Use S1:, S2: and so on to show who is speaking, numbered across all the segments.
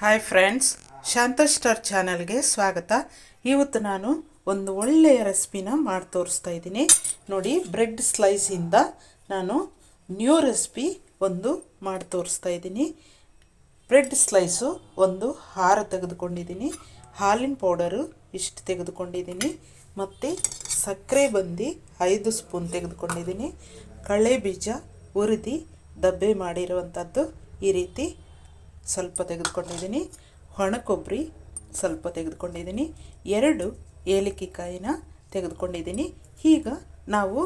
S1: Hi friends ಶಾಂತ star ಚಾನಲ್ಗೆ ಸ್ವಾಗತ. ಇವತ್ತು ನಾನು ಒಂದು ಒಳ್ಳೆಯ ರೆಸಿಪಿನ ಮಾಡಿ ತೋರಿಸ್ತಾ ಇದ್ದೀನಿ. ನೋಡಿ ಬ್ರೆಡ್ ಸ್ಲೈಸಿಂದ ನಾನು ನ್ಯೂ ರೆಸಿಪಿ ಒಂದು ಮಾಡಿ ತೋರಿಸ್ತಾ ಇದ್ದೀನಿ. ಬ್ರೆಡ್ ಸ್ಲೈಸು ಒಂದು ಹಾರ ತೆಗೆದುಕೊಂಡಿದ್ದೀನಿ. ಹಾಲಿನ ಪೌಡರು ಇಷ್ಟು ತೆಗೆದುಕೊಂಡಿದ್ದೀನಿ. ಮತ್ತು ಸಕ್ಕರೆ ಬಂದು ಐದು ಸ್ಪೂನ್ ತೆಗೆದುಕೊಂಡಿದ್ದೀನಿ. ಕಳೆ ಬೀಜ ಹುರಿದು ದಬ್ಬೆ ಮಾಡಿರುವಂಥದ್ದು ಈ ರೀತಿ ಸ್ವಲ್ಪ ತೆಗೆದುಕೊಂಡಿದ್ದೀನಿ. ಒಣ ಕೊಬ್ಬರಿ ಸ್ವಲ್ಪ ತೆಗೆದುಕೊಂಡಿದ್ದೀನಿ. ಎರಡು ಏಲಕ್ಕಿ ಕಾಯಿನ ತೆಗೆದುಕೊಂಡಿದ್ದೀನಿ. ಈಗ ನಾವು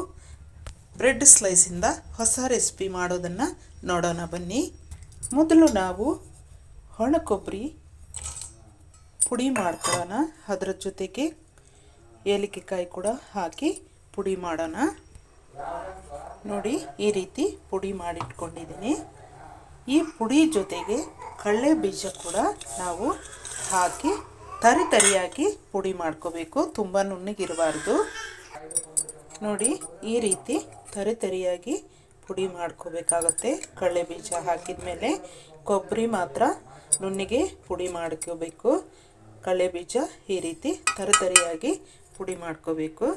S1: ಬ್ರೆಡ್ ಸ್ಲೈಸಿಂದ ಹೊಸ ರೆಸಿಪಿ ಮಾಡೋದನ್ನು ನೋಡೋಣ ಬನ್ನಿ. ಮೊದಲು ನಾವು ಒಣ ಕೊಬ್ಬರಿ ಪುಡಿ ಮಾಡ್ಕೊಳ್ಳೋಣ. ಅದರ ಜೊತೆಗೆ ಏಲಕ್ಕಿ ಕಾಯಿ ಕೂಡ ಹಾಕಿ ಪುಡಿ ಮಾಡೋಣ. ನೋಡಿ, ಈ ರೀತಿ ಪುಡಿ ಮಾಡಿಟ್ಕೊಂಡಿದ್ದೀನಿ. ಈ ಪುಡಿ ಜೊತೆಗೆ ಕಡಲೆ ಬೀಜ ಕೂಡ ನಾವು ಹಾಕಿ ತರಿ ತರಿಯಾಗಿ ಪುಡಿ ಮಾಡ್ಕೋಬೇಕು. ತುಂಬ ನುಣ್ಣಗಿರಬಾರ್ದು. ನೋಡಿ, ಈ ರೀತಿ ತರಿ ತರಿಯಾಗಿ ಪುಡಿ ಮಾಡ್ಕೋಬೇಕಾಗತ್ತೆ. ಕಡಲೆ ಬೀಜ ಹಾಕಿದ ಮೇಲೆ ಕೊಬ್ಬರಿ ಮಾತ್ರ ನುಣ್ಣಿಗೆ ಪುಡಿ ಮಾಡ್ಕೋಬೇಕು. ಕಡಲೆ ಬೀಜ ಈ ರೀತಿ ತರಿ ತರಿಯಾಗಿ ಪುಡಿ ಮಾಡ್ಕೋಬೇಕು.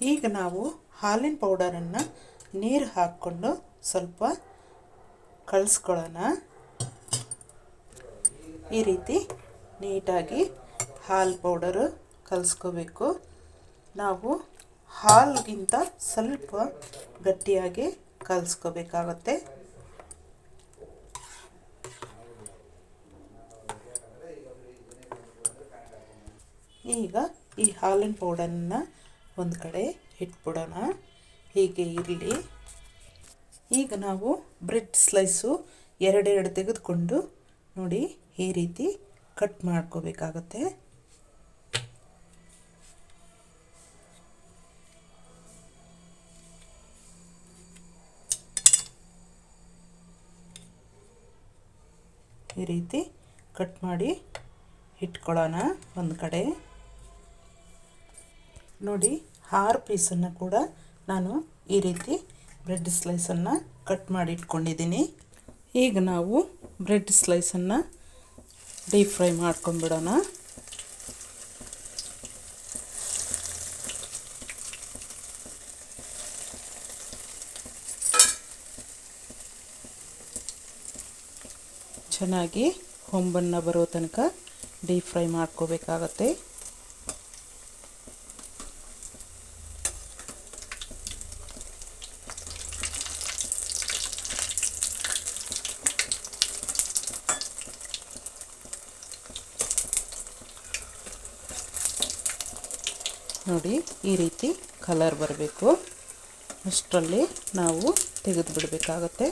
S1: ಈಗ ನಾವು ಹಾಲಿನ ಪೌಡರನ್ನು ನೀರು ಹಾಕ್ಕೊಂಡು ಸ್ವಲ್ಪ ಕಳಿಸ್ಕೊಳ್ಳೋಣ. ಈ ರೀತಿ ನೀಟಾಗಿ ಹಾಲು ಪೌಡರು ಕಲಿಸ್ಕೋಬೇಕು. ನಾವು ಹಾಲ್ಗಿಂತ ಸ್ವಲ್ಪ ಗಟ್ಟಿಯಾಗಿ ಕಲಿಸ್ಕೋಬೇಕಾಗತ್ತೆ. ಈಗ ಈ ಹಾಲಿನ ಪೌಡರನ್ನ ಒಂದು ಕಡೆ ಇಟ್ಬಿಡೋಣ. ಹೀಗೆ ಇರಲಿ. ಈಗ ನಾವು ಬ್ರೆಡ್ ಸ್ಲೈಸು ಎರಡೆರಡು ತೆಗೆದುಕೊಂಡು ನೋಡಿ ಈ ರೀತಿ ಕಟ್ ಮಾಡ್ಕೋಬೇಕಾಗತ್ತೆ. ಈ ರೀತಿ ಕಟ್ ಮಾಡಿ ಇಟ್ಕೊಳ್ಳೋಣ ಒಂದು ಕಡೆ. ನೋಡಿ ಆರು ಪೀಸನ್ನು ಕೂಡ ನಾನು ಈ ರೀತಿ ಬ್ರೆಡ್ ಸ್ಲೈಸನ್ನು ಕಟ್ ಮಾಡಿ ಇಟ್ಕೊಂಡಿದ್ದೀನಿ. ಈಗ ನಾವು ಬ್ರೆಡ್ ಸ್ಲೈಸನ್ನು ಡೀಪ್ ಫ್ರೈ ಮಾಡ್ಕೊಂಬಿಡೋಣ ಚೆನ್ನಾಗಿ ಹೊಂಬನ್ನು ಬರೋ ತನಕ ಡೀಪ್ ಫ್ರೈ ಮಾಡ್ಕೋಬೇಕಾಗತ್ತೆ. ನೋಡಿ ಈ ರೀತಿ ಕಲರ್ ಬರಬೇಕು. ಅಷ್ಟರಲ್ಲಿ ನಾವು ತೆಗೆದು ಬಿಡಬೇಕಾಗತ್ತೆ.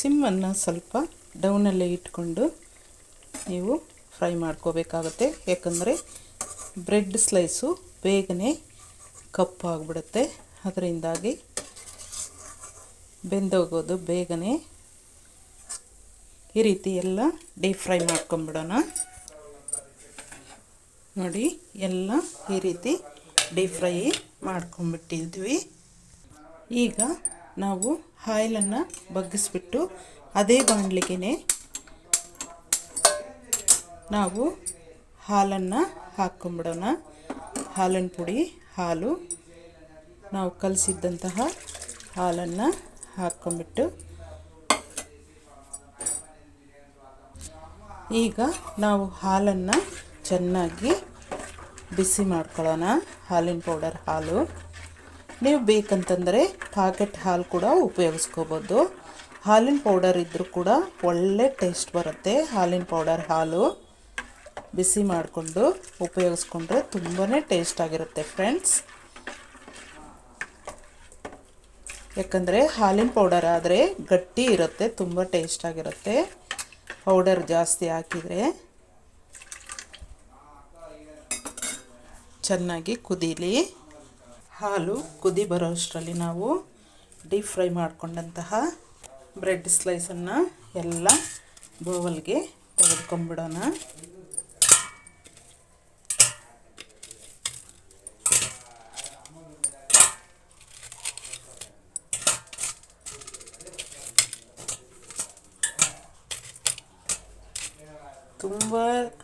S1: ಸಿಮ್ಮನ್ನು ಸ್ವಲ್ಪ ಡೌನಲ್ಲೇ ಇಟ್ಕೊಂಡು ನೀವು ಫ್ರೈ ಮಾಡ್ಕೋಬೇಕಾಗತ್ತೆ. ಯಾಕಂದರೆ ಬ್ರೆಡ್ ಸ್ಲೈಸು ಬೇಗನೆ ಕಪ್ಪಾಗ್ಬಿಡುತ್ತೆ ಅದರಿಂದಾಗಿ ಬೆಂದೋಗೋದು ಬೇಗನೆ. ಈ ರೀತಿ ಎಲ್ಲ ಡೀಪ್ ಫ್ರೈ ಮಾಡ್ಕೊಂಬಿಡೋಣ. ನೋಡಿ, ಎಲ್ಲ ಈ ರೀತಿ ಡೀಪ್ ಫ್ರೈ ಮಾಡ್ಕೊಂಬಿಟ್ಟಿದ್ವಿ. ಈಗ ನಾವು ಆಯಿಲನ್ನು ಬಗ್ಗಿಸ್ಬಿಟ್ಟು ಅದೇ ಬಾಣಲಿಗೆ ನಾವು ಹಾಲನ್ನು ಹಾಕ್ಕೊಂಬಿಡೋಣ. ಹಾಲಿನ ಪುಡಿ ಹಾಲು. ನಾವು ಕಲಸಿದ್ದಂತಹ ಹಾಲನ್ನು ಹಾಕ್ಕೊಂಬಿಟ್ಟು ಈಗ ನಾವು ಹಾಲನ್ನು ಚೆನ್ನಾಗಿ ಬಿಸಿ ಮಾಡ್ಕೊಳ್ಳೋಣ. ಹಾಲಿನ ಪೌಡರ್ ಹಾಲು. ನೀವು ಬೇಕಂತಂದರೆ ಪಾಕೆಟ್ ಹಾಲು ಕೂಡ ಉಪಯೋಗಿಸ್ಕೋಬೋದು. ಹಾಲಿನ ಪೌಡರ್ ಇದ್ದರೂ ಕೂಡ ಒಳ್ಳೆ ಟೇಸ್ಟ್ ಬರುತ್ತೆ ಹಾಲಿನ ಪೌಡರ್ ಹಾಲು. ಬಿಸಿ ಮಾಡಿಕೊಂಡು ಉಪಯೋಗಿಸ್ಕೊಂಡ್ರೆ ತುಂಬಾ ಟೇಸ್ಟ್ ಆಗಿರುತ್ತೆ ಫ್ರೆಂಡ್ಸ್ ಯಾಕಂದರೆ ಹಾಲಿನ ಪೌಡರ್ ಆದರೆ ಗಟ್ಟಿ ಇರುತ್ತೆ, ತುಂಬ ಟೇಸ್ಟ್ ಆಗಿರುತ್ತೆ. ಪೌಡರ್ ಜಾಸ್ತಿ ಹಾಕಿದರೆ ಚೆನ್ನಾಗಿ ಕುದೀಲಿ. ಹಾಲು ಕುದಿ ಬರೋ ಅಷ್ಟರಲ್ಲಿ ನಾವು ಡೀಪ್ ಫ್ರೈ ಮಾಡಿಕೊಂಡಂತಹ ಬ್ರೆಡ್ ಸ್ಲೈಸನ್ನು ಎಲ್ಲ ಬೋವಲ್ಗೆ ತೆಗೆದುಕೊಂಬಿಡೋಣ ತುಂಬ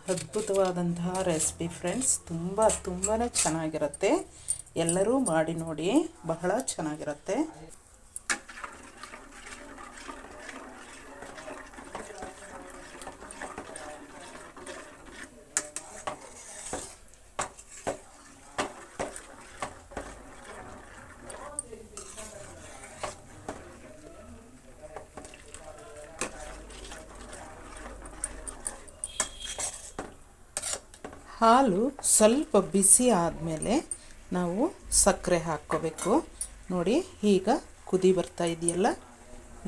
S1: ಅದ್ಭುತವಾದಂತಹ ರೆಸಿಪಿ ಫ್ರೆಂಡ್ಸ್ ತುಂಬ ತುಂಬಾ ಚೆನ್ನಾಗಿರುತ್ತೆ. ಎಲ್ಲರೂ ಮಾಡಿ ನೋಡಿ ಬಹಳ ಚೆನ್ನಾಗಿರುತ್ತೆ. ಹಾಲು ಸ್ವಲ್ಪ ಬಿಸಿ ಆದಮೇಲೆ ನಾವು ಸಕ್ಕರೆ ಹಾಕ್ಕೋಬೇಕು. ನೋಡಿ, ಈಗ ಕುದಿ ಬರ್ತಾ ಇದೆಯಲ್ಲ?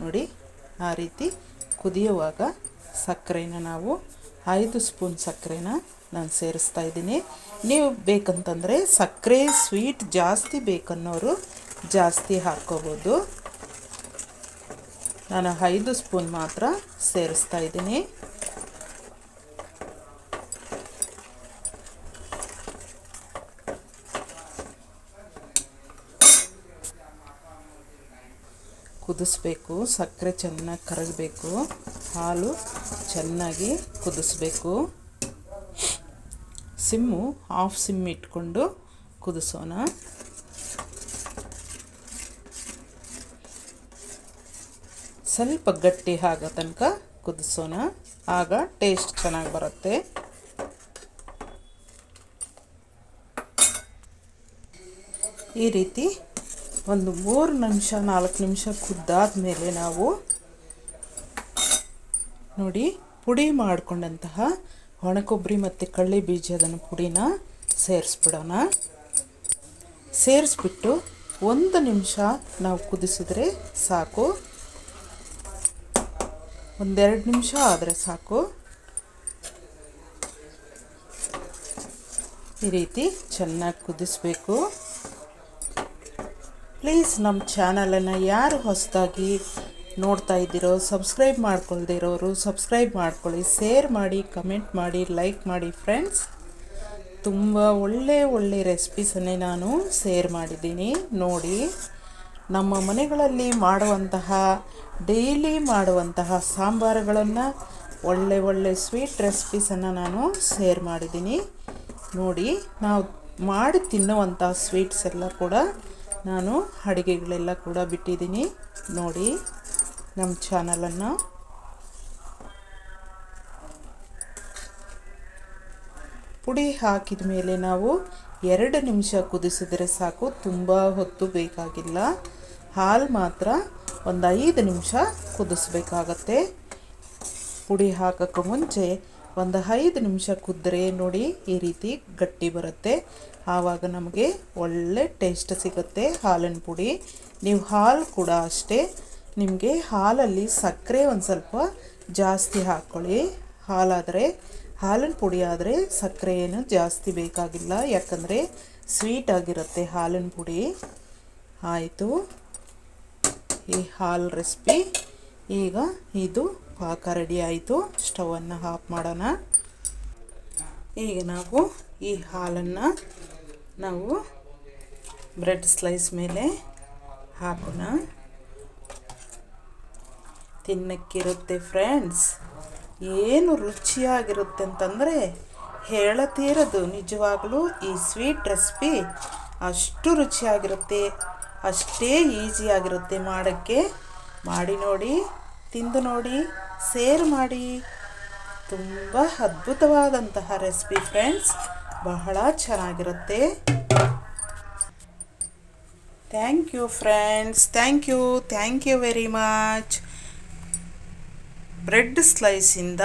S1: ನೋಡಿ, ಆ ರೀತಿ ಕುದಿಯುವಾಗ ಸಕ್ಕರೆನ ನಾವು ಐದು ಸ್ಪೂನ್ ಸಕ್ಕರೆನ ನಾನು ಸೇರಿಸ್ತಾ ಇದ್ದೀನಿ. ನೀವು ಬೇಕಂತಂದರೆ ಸಕ್ಕರೆ ಸ್ವೀಟ್ ಜಾಸ್ತಿ ಬೇಕನ್ನೋರು ಜಾಸ್ತಿ ಹಾಕ್ಕೋಬೋದು. ನಾನು ಐದು ಸ್ಪೂನ್ ಮಾತ್ರ ಸೇರಿಸ್ತಾ ಇದ್ದೀನಿ. ಕುದಿಸ್ಬೇಕು. ಸಕ್ಕರೆ ಚೆನ್ನಾಗಿ ಕರಗಬೇಕು. ಹಾಲು ಚೆನ್ನಾಗಿ ಕುದಿಸ್ಬೇಕು. ಸಿಮ್ಮು ಹಾಫ್ ಸಿಮ್ ಇಟ್ಕೊಂಡು ಕುದಿಸೋಣ. ಸ್ವಲ್ಪ ಗಟ್ಟಿ ಆಗೋ ತನಕ ಕುದಿಸೋಣ. ಆಗ ಟೇಸ್ಟ್ ಚೆನ್ನಾಗಿ ಬರುತ್ತೆ. ಈ ರೀತಿ ಒಂದು ಮೂರು ನಿಮಿಷ, ನಾಲ್ಕು ನಿಮಿಷ ಕುದ್ದಾದ ಮೇಲೆ ನಾವು ನೋಡಿ ಪುಡಿ ಮಾಡಿಕೊಂಡಂತಹ ಒಣಕೊಬ್ಬರಿ ಮತ್ತು ಕಳ್ಳಿ ಬೀಜದ ಪುಡಿನ ಸೇರಿಸ್ಬಿಡೋಣ. ಸೇರಿಸ್ಬಿಟ್ಟು ಒಂದು ನಿಮಿಷ ನಾವು ಕುದಿಸಿದ್ರೆ ಸಾಕು. ಒಂದೆರಡು ನಿಮಿಷ ಆದರೆ ಸಾಕು. ಈ ರೀತಿ ಚೆನ್ನಾಗಿ ಕುದಿಸ್ಬೇಕು. ಪ್ಲೀಸ್ ನಮ್ಮ ಚಾನಲನ್ನು ಯಾರು ಹೊಸದಾಗಿ ನೋಡ್ತಾ ಇದ್ದೀರೋ, ಸಬ್ಸ್ಕ್ರೈಬ್ ಮಾಡ್ಕೊಳ್ದಿರೋರು ಸಬ್ಸ್ಕ್ರೈಬ್ ಮಾಡ್ಕೊಳ್ಳಿ, ಶೇರ್ ಮಾಡಿ, ಕಮೆಂಟ್ ಮಾಡಿ, ಲೈಕ್ ಮಾಡಿ ಫ್ರೆಂಡ್ಸ್. ತುಂಬ ಒಳ್ಳೆ ಒಳ್ಳೆ ರೆಸಿಪೀಸನ್ನೇ ನಾನು ಶೇರ್ ಮಾಡಿದ್ದೀನಿ. ನೋಡಿ, ನಮ್ಮ ಮನೆಗಳಲ್ಲಿ ಮಾಡುವಂತಹ, ಡೈಲಿ ಮಾಡುವಂತಹ ಸಾಂಬಾರುಗಳನ್ನು ಒಳ್ಳೆ ಒಳ್ಳೆ ಸ್ವೀಟ್ ರೆಸಿಪೀಸನ್ನು ನಾನು ಶೇರ್ ಮಾಡಿದ್ದೀನಿ. ನೋಡಿ, ನಾವು ಮಾಡಿ ತಿನ್ನುವಂಥ ಸ್ವೀಟ್ಸ್ ಎಲ್ಲ ಕೂಡ ನಾನು ಅಡುಗೆಗಳೆಲ್ಲ ಕೂಡ ಬಿಟ್ಟಿದ್ದೀನಿ. ನೋಡಿ, ನಮ್ಮ ಚಾನಲನ್ನು. ಪುಡಿ ಹಾಕಿದ ಮೇಲೆ ನಾವು ಎರಡು ನಿಮಿಷ ಕುದಿಸಿದರೆ ಸಾಕು, ತುಂಬ ಹೊತ್ತು ಬೇಕಾಗಿಲ್ಲ. ಹಾಲು ಮಾತ್ರ ಒಂದು ಐದು ನಿಮಿಷ ಕುದಿಸ್ಬೇಕಾಗತ್ತೆ. ಪುಡಿ ಹಾಕೋಕ್ಕೆ ಮುಂಚೆ ಒಂದು ಐದು ನಿಮಿಷ ಕುದ್ರೆ ನೋಡಿ ಈ ರೀತಿ ಗಟ್ಟಿ ಬರುತ್ತೆ. ಆವಾಗ ನಮಗೆ ಒಳ್ಳೆ ಟೇಸ್ಟ್ ಸಿಗುತ್ತೆ ಹಾಲಿನ ಪುಡಿ. ನೀವು ಹಾಲು ಕೂಡ ಅಷ್ಟೇ, ನಿಮಗೆ ಹಾಲಲ್ಲಿ ಸಕ್ಕರೆ ಒಂದು ಸ್ವಲ್ಪ ಜಾಸ್ತಿ ಹಾಕ್ಕೊಳ್ಳಿ ಹಾಲಾದರೆ, ಹಾಲಿನ ಪುಡಿ ಆದರೆ ಸಕ್ಕರೆ ಏನು ಜಾಸ್ತಿ ಬೇಕಾಗಿಲ್ಲ, ಯಾಕಂದರೆ ಸ್ವೀಟ್ ಆಗಿರುತ್ತೆ ಹಾಲಿನ ಪುಡಿ. ಆಯಿತು. ಈ ಹಾಲು ರೆಸಿಪಿ. ಈಗ ಇದು ಪಾಕ ರೆಡಿ ಆಯಿತು. ಸ್ಟವನ್ನು ಆಫ್ ಮಾಡೋಣ. ಈಗ ನಾವು ಈ ಹಾಲನ್ನು ನಾವು ಬ್ರೆಡ್ ಸ್ಲೈಸ್ ಮೇಲೆ ಹಾಕೋಣ. ತಿನ್ನಕ್ಕಿರುತ್ತೆ ಫ್ರೆಂಡ್ಸ್. ಏನು ರುಚಿಯಾಗಿರುತ್ತೆ ಅಂತಂದರೆ ಹೇಳತೀರದು ನಿಜವಾಗಲೂ ಈ ಸ್ವೀಟ್ ರೆಸಿಪಿ ಅಷ್ಟು ರುಚಿಯಾಗಿರುತ್ತೆ, ಅಷ್ಟೇ ಈಸಿಯಾಗಿರುತ್ತೆ ಮಾಡೋಕ್ಕೆ. ಮಾಡಿ ನೋಡಿ. ತಿಂದು ನೋಡಿ ಸೇರ್ ಮಾಡಿ. ತುಂಬ ಅದ್ಭುತವಾದಂತಹ ರೆಸಿಪಿ ಫ್ರೆಂಡ್ಸ್. ಬಹಳ ಚೆನ್ನಾಗಿರುತ್ತೆ. Thank you friends. Thank you. Thank you very much. Bread ಸ್ಲೈಸಿಂದ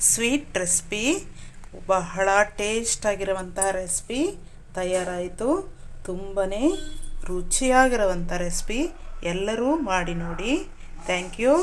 S1: sweet recipe. ಬಹಳ ಟೇಸ್ಟ್ ಆಗಿರುವಂಥ ರೆಸಿಪಿ ತಯಾರಾಯಿತು. ತುಂಬಾ ರುಚಿಯಾಗಿರುವಂಥ ರೆಸಿಪಿ ಎಲ್ಲರೂ ಮಾಡಿ ನೋಡಿ. Thank you.